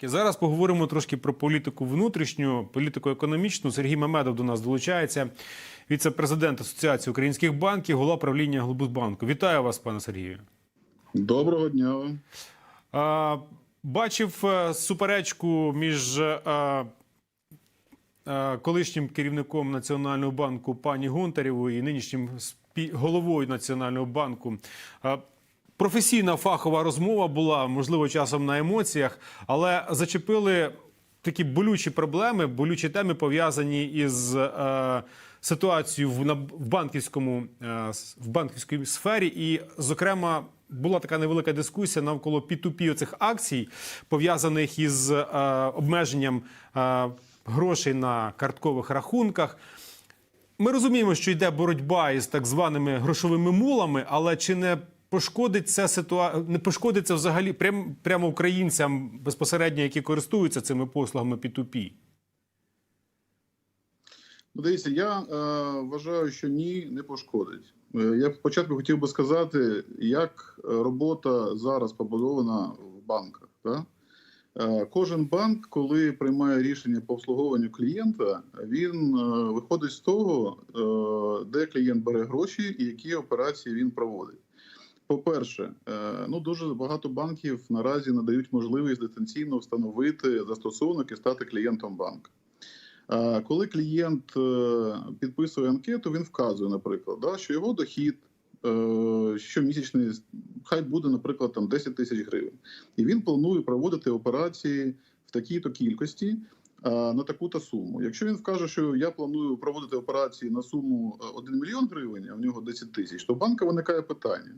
політики. Зараз поговоримо трошки про політику внутрішню, політику економічну. Сергій Мамедов до нас долучається, віце-президент Асоціації українських банків, голова правління Глобусбанку. Вітаю вас, пане Сергію. Доброго дня. А, бачив е, суперечку між е, е, колишнім керівником Національного банку пані Гонтарєвою і нинішнім головою Національного банку. Професійна фахова розмова була, можливо, часом на емоціях, але зачепили такі болючі проблеми, болючі теми пов'язані із е, ситуацією в, на, в банківському е, в банківській сфері. І, зокрема, була така невелика дискусія навколо P2P оцих акцій, пов'язаних із е, обмеженням е, грошей на карткових рахунках. Ми розуміємо, що йде боротьба із так званими грошовими мулами, але чи не пошкодить це ситуа... не пошкодить це взагалі прям... прямо українцям безпосередньо, які користуються цими послугами P2P? Ну, дивіться, я е, вважаю, що ні, не пошкодить. Е, я спочатку хотів би сказати, як робота зараз побудована в банках. Да? Е, кожен банк, коли приймає рішення по обслуговуванню клієнта, він е, виходить з того, де клієнт бере гроші і які операції він проводить. По-перше, е, ну дуже багато банків наразі надають можливість дистанційно встановити застосунок і стати клієнтом банку. Е, Коли клієнт е, підписує анкету, він вказує, наприклад, що його дохід щомісячний хай буде, наприклад, там 10 тисяч гривень, і він планує проводити операції в такій-то кількості на таку-то суму. Якщо він вкаже, що я планую проводити операції на суму е, 1 мільйон гривень, а в нього 10 тисяч, то банка виникає питання.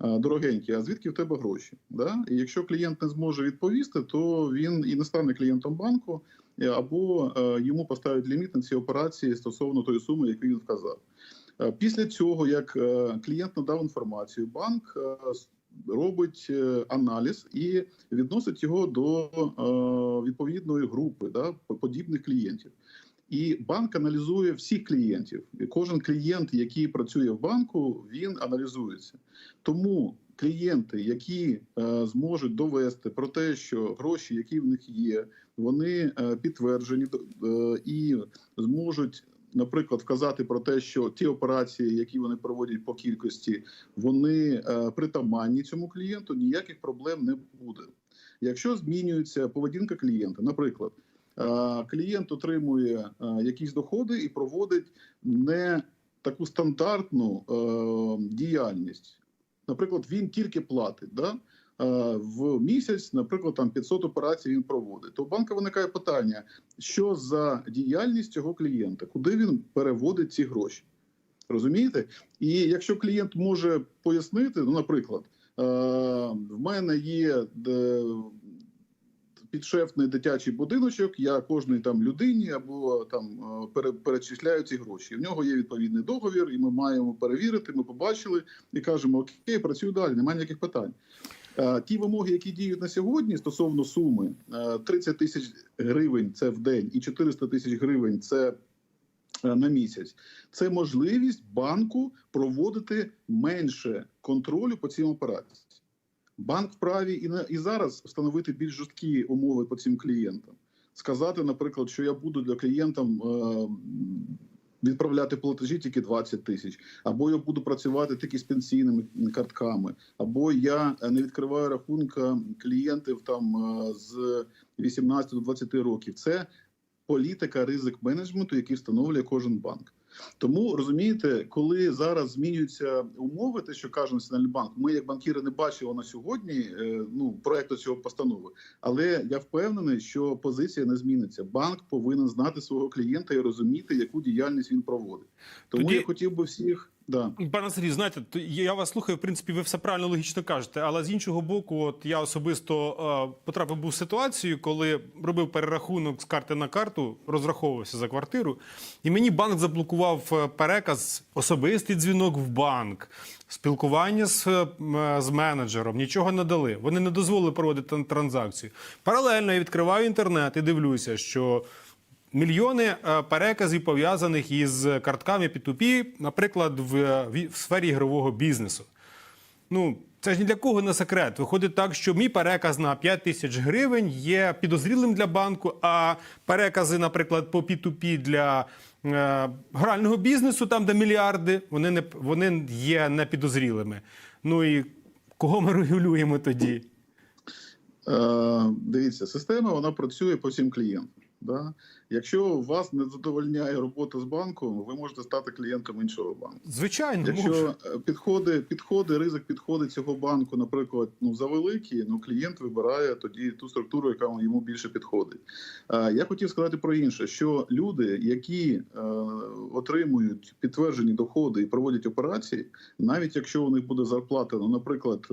Дорогенький, а звідки в тебе гроші? Да? І якщо клієнт не зможе відповісти, то він і не стане клієнтом банку, або е, йому поставлять ліміт на ці операції стосовно тої суми, яку він вказав. Е, Після цього, як е, клієнт надав інформацію, банк робить аналіз і відносить його до відповідної групи да, подібних клієнтів. І банк аналізує всіх клієнтів. І кожен клієнт, який працює в банку, він аналізується. Тому клієнти, які е, зможуть довести про те, що гроші, які в них є, вони е, підтверджені е, і зможуть. Наприклад, вказати про те, що ті операції, які вони проводять по кількості, вони е, притаманні цьому клієнту, ніяких проблем не буде. Якщо змінюється поведінка клієнта, наприклад, клієнт отримує е, якісь доходи і проводить не таку стандартну е, діяльність. Наприклад, він тільки платить да? е, в місяць, наприклад, там 500 операцій він проводить. То у банка виникає питання, що за діяльність цього клієнта, куди він переводить ці гроші. Розумієте? І якщо клієнт може пояснити, ну, наприклад, е, в мене є е, підшефний дитячий будиночок, я кожній там людині або там е, перечисляю ці гроші. В нього є відповідний договір, і ми маємо перевірити. Ми побачили і кажемо: Окей, працюю далі, немає ніяких питань. Е, Ті вимоги, які діють на сьогодні стосовно суми е, 30 тисяч гривень це в день і 400 тисяч гривень це е, на місяць. Це можливість банку проводити менше контролю по цим операціям. Банк вправі і на і зараз встановити більш жорсткі умови по цим клієнтам. Сказати, наприклад, що я буду для клієнтам е, відправляти платежі тільки 20 тисяч, або я буду працювати тільки з пенсійними картками, або я е, не відкриваю рахунка клієнтів там е, з 18 до 20 років. Це політика ризик менеджменту, який встановлює кожен банк. Тому розумієте, коли зараз змінюються умови, те, що каже Національний банк, ми як банкіри не бачили на сьогодні е, ну проекту цього постанови. Але я впевнений, що позиція не зміниться. Банк повинен знати свого клієнта і розуміти, яку діяльність він проводить. Тому Тоді- я хотів би всіх да. Пане Сергій, знаєте, я вас слухаю. В принципі, ви все правильно логічно кажете. Але з іншого боку, от я особисто е, потрапив був в ситуацію, коли робив перерахунок з карти на карту, розраховувався за квартиру, і мені банк заблокував е, переказ, особистий дзвінок в банк, спілкування з, е, е, з менеджером. Нічого не дали. Вони не дозволили проводити транзакцію. Паралельно я відкриваю інтернет і дивлюся, що. Мільйони е, переказів пов'язаних із картками P2P, наприклад, в, в, в сфері ігрового бізнесу. ну це ж ні для кого не секрет. Виходить так, що мій переказ на 5 тисяч гривень є підозрілим для банку, а перекази, наприклад, по P2P для е, грального бізнесу, там де мільярди, вони не вони є непідозрілими. Ну і кого ми регулюємо тоді? Е, дивіться, система вона працює по всім клієнтам. Да? Якщо вас не задовольняє робота з банком, ви можете стати клієнтом іншого банку. Звичайно. Якщо е, підходи, підходи, ризик підходи цього банку, наприклад, ну завеликі, ну клієнт вибирає тоді ту структуру, яка йому більше підходить. Е, Я хотів сказати про інше: що люди, які е, отримують підтверджені доходи і проводять операції, навіть якщо у них буде зарплата, ну, наприклад,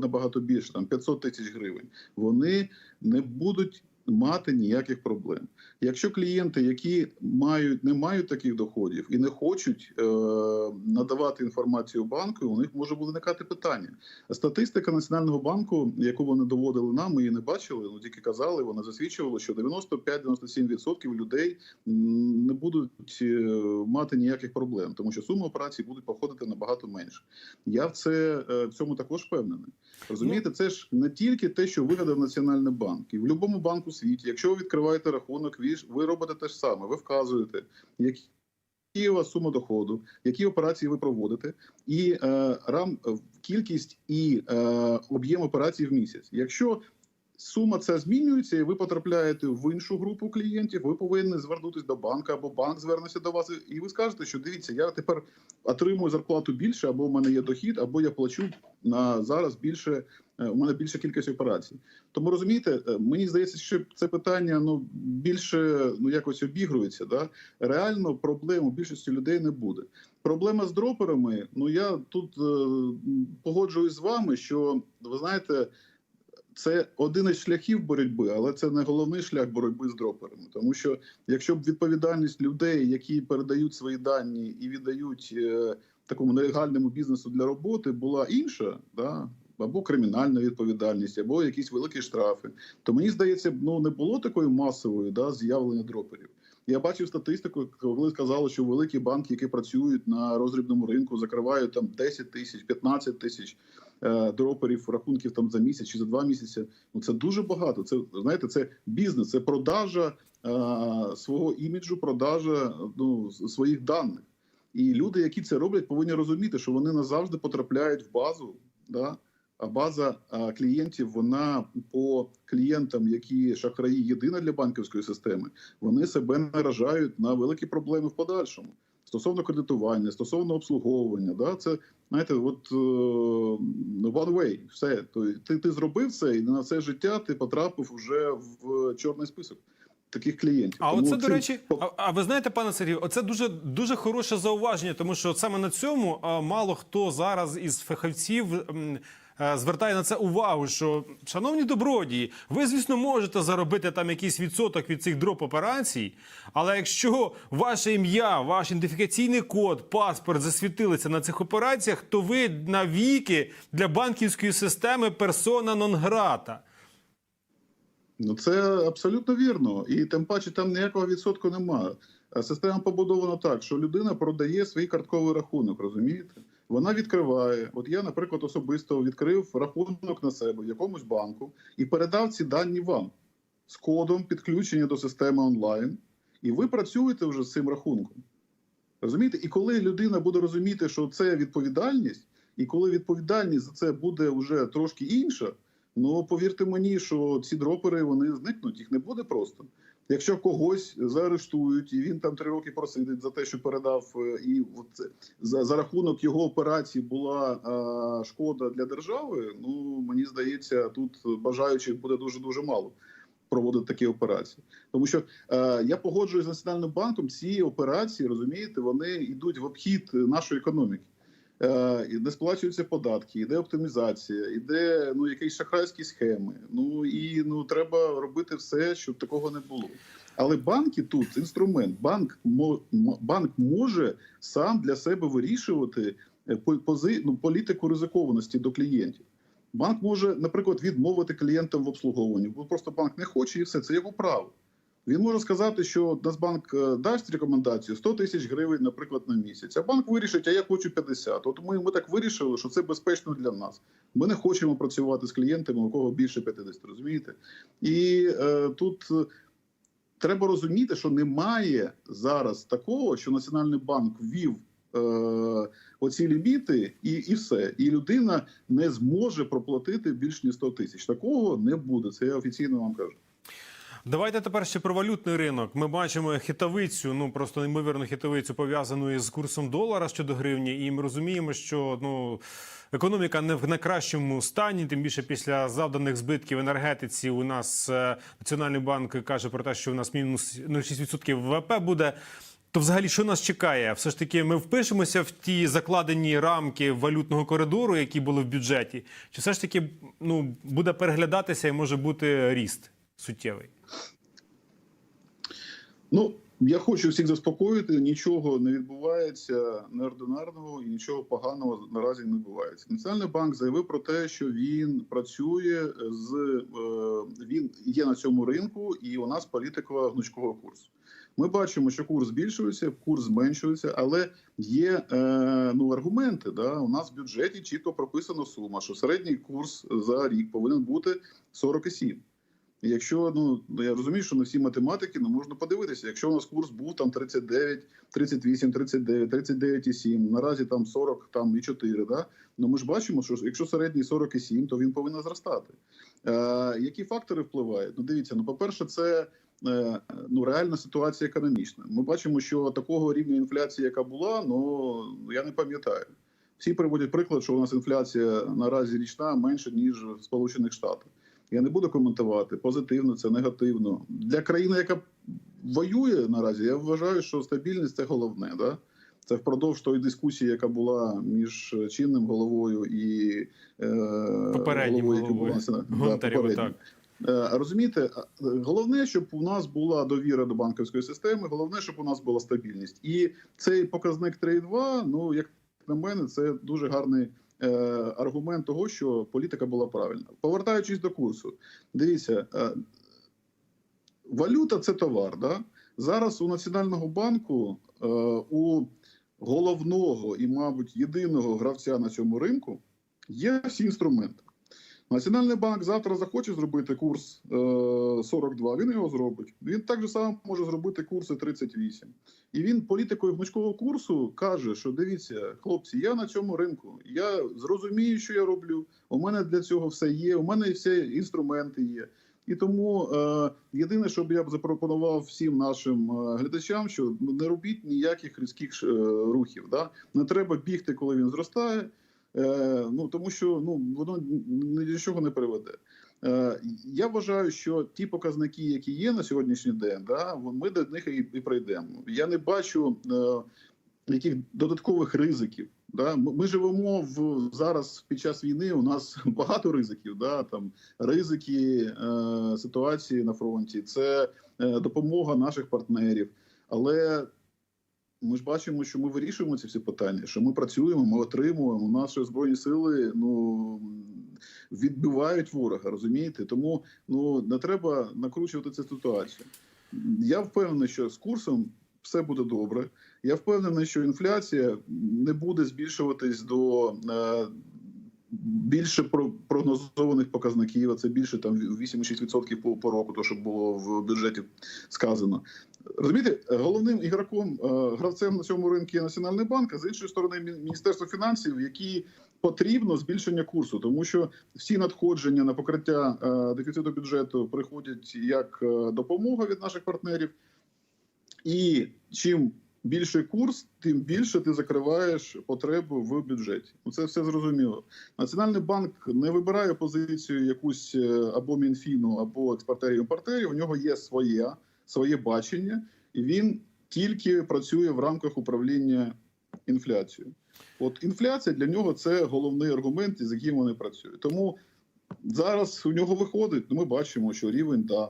набагато більше, там 500 тисяч гривень, вони не будуть. Мати ніяких проблем. Якщо клієнти, які мають не мають таких доходів і не хочуть е, надавати інформацію банку, у них може виникати питання. Статистика Національного банку, яку вони доводили нам, ми її не бачили, ну тільки казали, вона засвідчувала, що 95-97% людей не будуть е, мати ніяких проблем, тому що суми операцій будуть походити набагато менше. Я в це е, в цьому також впевнений. Розумієте, це ж не тільки те, що вигадав Національний банк, і в будь-якому банку світі, якщо ви відкриваєте рахунок, ви, робите те ж саме. Ви вказуєте, які які у вас сума доходу, які операції ви проводите, і е, рам е, кількість і е, об'єм операцій в місяць. Якщо сума ця змінюється, і ви потрапляєте в іншу групу клієнтів, ви повинні звернутися до банка, або банк звернеться до вас, і ви скажете, що дивіться, я тепер отримую зарплату більше, або в мене є дохід, або я плачу на зараз більше. е, У мене більша кількість операцій. Тому розумієте, е, мені здається, що це питання ну більше ну якось обігрується. Да? Реально проблем у більшості людей не буде. Проблема з дроперами. Ну я тут е, погоджуюсь з вами, що ви знаєте, це один із шляхів боротьби, але це не головний шлях боротьби з дроперами. Тому що якщо б відповідальність людей, які передають свої дані і віддають е, такому нелегальному бізнесу для роботи, була інша, да. Або кримінальна відповідальність, або якісь великі штрафи. То мені здається, ну не було такої масової да, з'явлення дроперів. Я бачив статистику, коли сказали, що великі банки, які працюють на роздрібному ринку, закривають там 10 тисяч, 15 тисяч дроперів, рахунків там за місяць чи за два місяці. Ну це дуже багато. Це знаєте, це бізнес, це продажа е, свого іміджу, продажа ну, своїх даних. І люди, які це роблять, повинні розуміти, що вони назавжди потрапляють в базу. Да? А база а, клієнтів, вона по клієнтам, які шахраї єдина для банківської системи, вони себе наражають на великі проблеми в подальшому. Стосовно кредитування, стосовно обслуговування, да, це знаєте, от е, one way, все. То ти, ти зробив це, і на все життя ти потрапив вже в чорний список таких клієнтів. А Тому оце, до речі, а, а ви знаєте, пане Сергію, оце дуже дуже хороше зауваження, тому що саме на цьому а, мало хто зараз із фахівців. м, Звертає на це увагу, що шановні добродії, ви звісно можете заробити там якийсь відсоток від цих дроп операцій, але якщо ваше ім'я, ваш ідентифікаційний код, паспорт засвітилися на цих операціях, то ви навіки для банківської системи персона нон-грата. Ну це абсолютно вірно, і тим паче там ніякого відсотку немає. Е, Система побудована так, що людина продає свій картковий рахунок, розумієте? Вона відкриває. От я, наприклад, особисто відкрив рахунок на себе в якомусь банку і передав ці дані вам з кодом підключення до системи онлайн, і ви працюєте вже з цим рахунком. Розумієте? І коли людина буде розуміти, що це відповідальність, і коли відповідальність за це буде вже трошки інша, ну повірте мені, що ці дропери вони зникнуть, їх не буде просто. Якщо когось заарештують, і він там три роки просидить за те, що передав, е, і от за, за рахунок його операції була е, шкода для держави. Ну мені здається, тут бажаючих буде дуже дуже мало проводити такі операції. Тому що е, я погоджуюсь з національним банком. Ці операції розумієте, вони йдуть в обхід нашої економіки. Е, не сплачуються податки, іде оптимізація, іде ну якісь шахрайські схеми. Ну і ну треба робити все, щоб такого не було. Але банки тут інструмент. Банк банк може сам для себе вирішувати е, по- пози, ну, політику ризикованості до клієнтів. Банк може, наприклад, відмовити клієнтам в обслуговуванні, бо просто банк не хоче і все це його право. Він може сказати, що Нацбанк е, дасть рекомендацію 100 тисяч гривень, наприклад, на місяць. А банк вирішить, а я хочу 50. От ми, ми так вирішили, що це безпечно для нас. Ми не хочемо працювати з клієнтами, у кого більше 50, розумієте? І е, тут е, треба розуміти, що немає зараз такого, що Національний банк ввів. е, Оці ліміти, і, і все. І людина не зможе проплатити більш ніж 100 тисяч. Такого не буде. Це я офіційно вам кажу. Давайте тепер ще про валютний ринок. Ми бачимо хитавицю, ну просто неймовірну хитавицю пов'язану із курсом долара щодо гривні, і ми розуміємо, що ну економіка не в найкращому стані, тим більше після завданих збитків енергетиці. У нас е, національний банк каже про те, що у нас мінус 0,6% ВВП буде. То взагалі що нас чекає? Все ж таки, ми впишемося в ті закладені рамки валютного коридору, які були в бюджеті, чи все ж таки ну буде переглядатися і може бути ріст суттєвий? Ну, я хочу всіх заспокоїти. Нічого не відбувається неординарного і нічого поганого наразі не відбувається. Національний банк заявив про те, що він працює з е, він є на цьому ринку, і у нас політика гнучкового курсу. Ми бачимо, що курс збільшується, курс зменшується, але є е, ну аргументи. Да? У нас в бюджеті чітко прописана сума, що середній курс за рік повинен бути 47. І Якщо ну я розумію, що не всі математики, ну можна подивитися. Якщо у нас курс був там 39, 38, 39, 39,7, наразі там 40, там і 4, да? Ну ми ж бачимо, що якщо середній 47, то він повинен зростати. Е, які фактори впливають? Ну дивіться, ну по-перше, це е, ну реальна ситуація економічна. Ми бачимо, що такого рівня інфляції, яка була, ну я не пам'ятаю. Всі приводять приклад, що у нас інфляція наразі річна менше ніж в Сполучених Штатах. Я не буду коментувати позитивно, це негативно для країни, яка воює наразі. Я вважаю, що стабільність це головне. Да? Це впродовж тої дискусії, яка була між чинним головою і е, Попереднім головою, яка головою. була да. Е, Розумієте, головне, щоб у нас була довіра до банківської системи, головне, щоб у нас була стабільність. І цей показник 3,2, ну як на мене, це дуже гарний аргумент того, що політика була правильна. Повертаючись до курсу, дивіться, е, валюта це товар. Да? Зараз у Національного банку е, у головного і, мабуть, єдиного гравця на цьому ринку є всі інструменти. Національний банк завтра захоче зробити курс е, 42, він його зробить. Він так же само може зробити курси 38. І він політикою гнучкового курсу каже, що дивіться, хлопці, я на цьому ринку, я зрозумію, що я роблю. У мене для цього все є, у мене всі інструменти є. І тому е, єдине, що б я б запропонував всім нашим е, глядачам, що не робіть ніяких різких е, рухів. Да? Не треба бігти, коли він зростає. Е, ну тому що ну воно ні до чого не приведе. Е, я вважаю, що ті показники, які є на сьогоднішній день, да, ми до них і, і прийдемо. Я не бачу е, яких додаткових ризиків. Да? Ми живемо в зараз під час війни. У нас багато ризиків. Да? Там ризики е, ситуації на фронті, це е, допомога наших партнерів. Але ми ж бачимо, що ми вирішуємо ці всі питання, що ми працюємо, ми отримуємо. Наші збройні сили ну відбивають ворога, розумієте? Тому ну не треба накручувати цю ситуацію. Я впевнений, що з курсом все буде добре. Я впевнений, що інфляція не буде збільшуватись до е, більше прогнозованих показників. а Це більше там 8-6% по, по року, то що було в бюджеті сказано. Розумієте, головним ігроком, е, гравцем на цьому ринку є Національний банк, а з іншої сторони Міністерство фінансів, які потрібно збільшення курсу, тому що всі надходження на покриття е, дефіциту бюджету приходять як е, допомога від наших партнерів. І чим більший курс, тим більше ти закриваєш потребу в бюджеті. Ну, Це все зрозуміло. Національний банк не вибирає позицію якусь е, або Мінфіну, або експортерів-імпортерів. У нього є своє, своє бачення, і він тільки працює в рамках управління інфляцією. От інфляція для нього це головний аргумент, з яким вони працюють. Тому зараз у нього виходить. Ну, ми бачимо, що рівень да.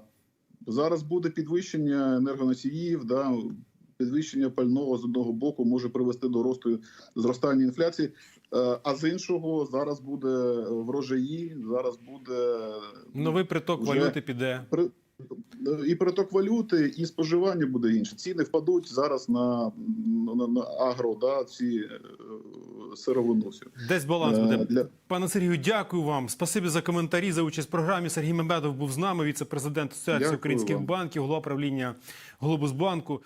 Зараз буде підвищення енергоносіїв, да, підвищення пального з одного боку може привести до росту зростання інфляції, е, а з іншого зараз буде врожаї, зараз буде Новий приток Вже- валюти піде. Е, І приток валюти, і споживання буде інше. Ціни впадуть зараз на, на, на агро, да, ці е, сировину. Десь баланс Е, буде. для- Пане Сергію, дякую вам. Спасибі за коментарі, за участь в програмі. Сергій Мемедов був з нами, віце-президент Асоціації Дякую українських вам. банків, голова правління Глобусбанку.